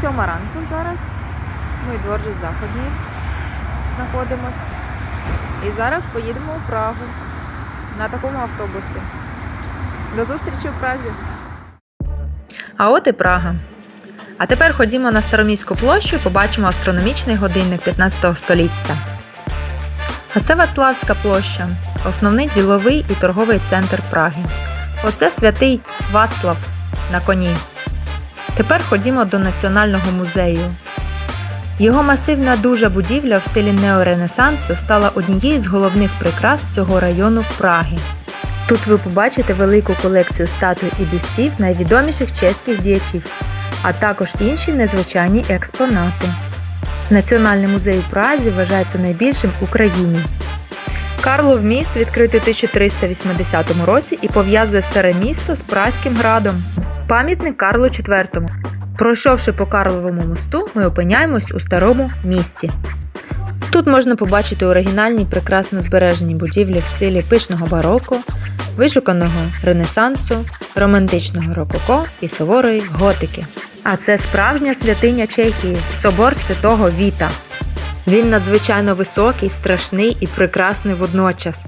Сьома ранку зараз. Ми дворжі Заходній знаходимось. І зараз поїдемо у Прагу на такому автобусі. До зустрічі в Празі. А от і Прага. А тепер ходімо на Староміську площу і побачимо астрономічний годинник 15 століття. А це Вацлавська площа, основний діловий і торговий центр Праги. Оце святий Вацлав на коні. Тепер ходімо до Національного музею. Його масивна дужа будівля в стилі неоренесансу стала однією з головних прикрас цього району Праги. Тут ви побачите велику колекцію статуй і бюстів найвідоміших чеських діячів, а також інші незвичайні експонати. Національний музей у Празі вважається найбільшим в Україні. Карлов міст відкритий у 1380 році і пов'язує старе місто з Празьким градом. Пам'ятник Карлу IV. Пройшовши по Карловому мосту, ми опиняємось у старому місті. Тут можна побачити оригінальні прекрасно збережені будівлі в стилі пишного бароко, вишуканого ренесансу, романтичного рококо і суворої готики. А це справжня святиня Чехії собор святого Віта. Він надзвичайно високий, страшний і прекрасний водночас.